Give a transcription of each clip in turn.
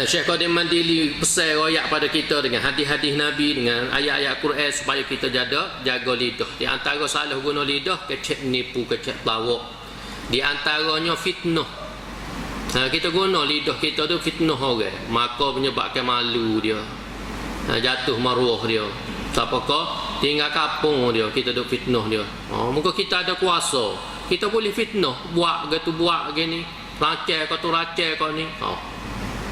Eh, Syekh Qadim Mandili pesan royak pada kita dengan hadis-hadis Nabi dengan ayat-ayat Quran supaya kita jaga jaga lidah. Di antara salah guna lidah kecek nipu, kecek pelawak. Di antaranya fitnah. Ha, kita guna lidah kita tu fitnah orang. Maka menyebabkan malu dia. Ha, jatuh maruah dia. Siapa kau? Tinggal kapung dia. Kita duk fitnah dia. Ha, muka kita ada kuasa. Kita boleh fitnah. Buat gitu, buat gini. Racai kau tu racai kau ni. Ha,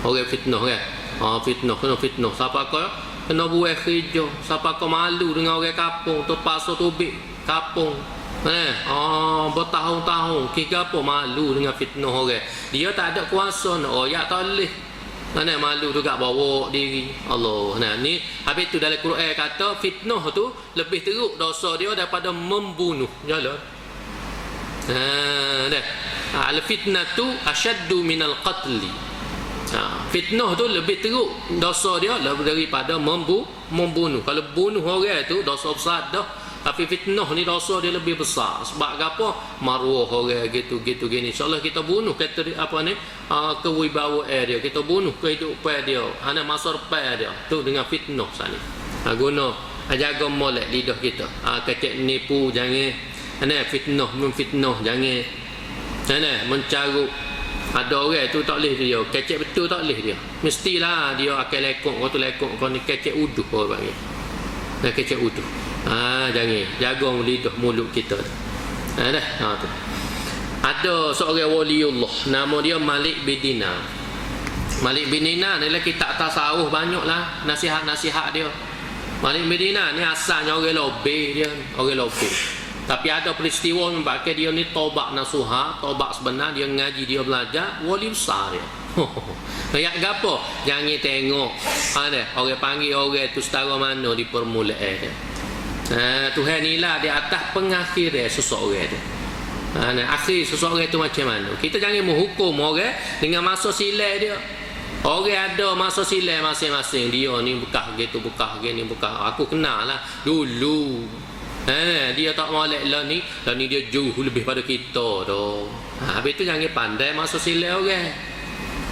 orang fitnah kan ha, fitnah kena fitnah siapa kau kena buat kerja siapa kau malu dengan orang kapung terpaksa tubik kapung Eh, oh, bertahun-tahun kita apa malu dengan fitnah orang. Dia tak ada kuasa nak royak toleh. Mana malu juga bawa diri. Allah. Nah, ni habis tu dalam Quran kata fitnah tu lebih teruk dosa dia daripada membunuh. Jalan. Ha, dah. Al fitnatu asyaddu minal qatli. Ha, fitnah tu lebih teruk dosa dia daripada membu, membunuh. Kalau bunuh orang tu dosa besar dah. Tapi fitnah ni dosa dia lebih besar. Sebab apa? Maruah orang gitu gitu gini. InsyaAllah kita bunuh kata apa ni? Uh, kewibawaan dia. Kita bunuh kehidupan dia. Ana masa depan dia. Tu dengan fitnah sana. Ha, guna ha, jaga molek lidah kita. Ha, kecek nipu jangan. Ana fitnah memfitnah jangan. Ana mencaruk ada orang tu tak boleh dia. Kecek betul tak boleh dia. Mestilah dia akan lekuk kau tu lekuk. Kau ni kecek uduh kau panggil. Dah kecek uduh. Ha, jangan. Jaga lidah mulut kita ha, dah. Ha, tu. ada seorang waliullah. Nama dia Malik bin Dinar. Malik bin Dinar ni lah kita tasawuf banyak lah nasihat-nasihat dia. Malik bin Dinar ni asalnya orang lobe dia. Orang lobe tapi ada peristiwa menyebabkan dia ni tobat nasuha, tobat sebenar, dia ngaji, dia belajar, wali besar dia. Kayak gapo? Jangan tengok. Ada orang panggil orang itu setara mana di permulaan dia. Ha, Tuhan inilah di atas pengakhir dia seseorang dia. Ha, nah, akhir seseorang itu macam mana? Kita jangan menghukum orang dengan masa silai dia. Orang ada masa silai masing-masing. Dia ni bekah gitu, bekah gini, bekah. Aku kenal lah. Dulu. Ha, dia tak molek lah ni. Lah ni dia jauh lebih pada kita tu. Ha, habis tu jangan pandai masuk silai orang.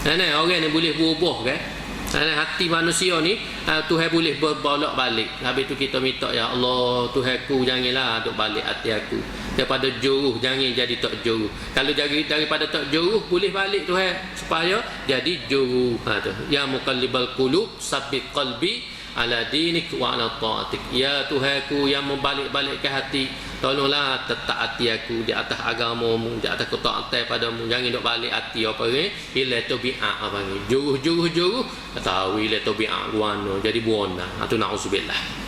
Ha, ni, orang ni boleh berubah kan. Ha, ni, hati manusia ni ha, Tuhan boleh berbolak balik. Habis tu kita minta ya Allah Tuhan ku janganlah duk balik hati aku. Daripada juruh jangan jadi tak juruh. Kalau jadi daripada tak juruh boleh balik Tuhan supaya jadi juruh. Ha, tu. Ya mukallibal qulub sabbit qalbi ala dinik wa ala ta'atik. Ya Tuhanku yang membalik-balikkan hati tolonglah tetap hati aku di atas agamamu di atas ketaatan padamu. Jangan duk balik hati apa ni? Ila tabi'ah apa ni? Juruh juruh juruh tahu ila tabi'ah guano. Jadi buona atau na'udzubillah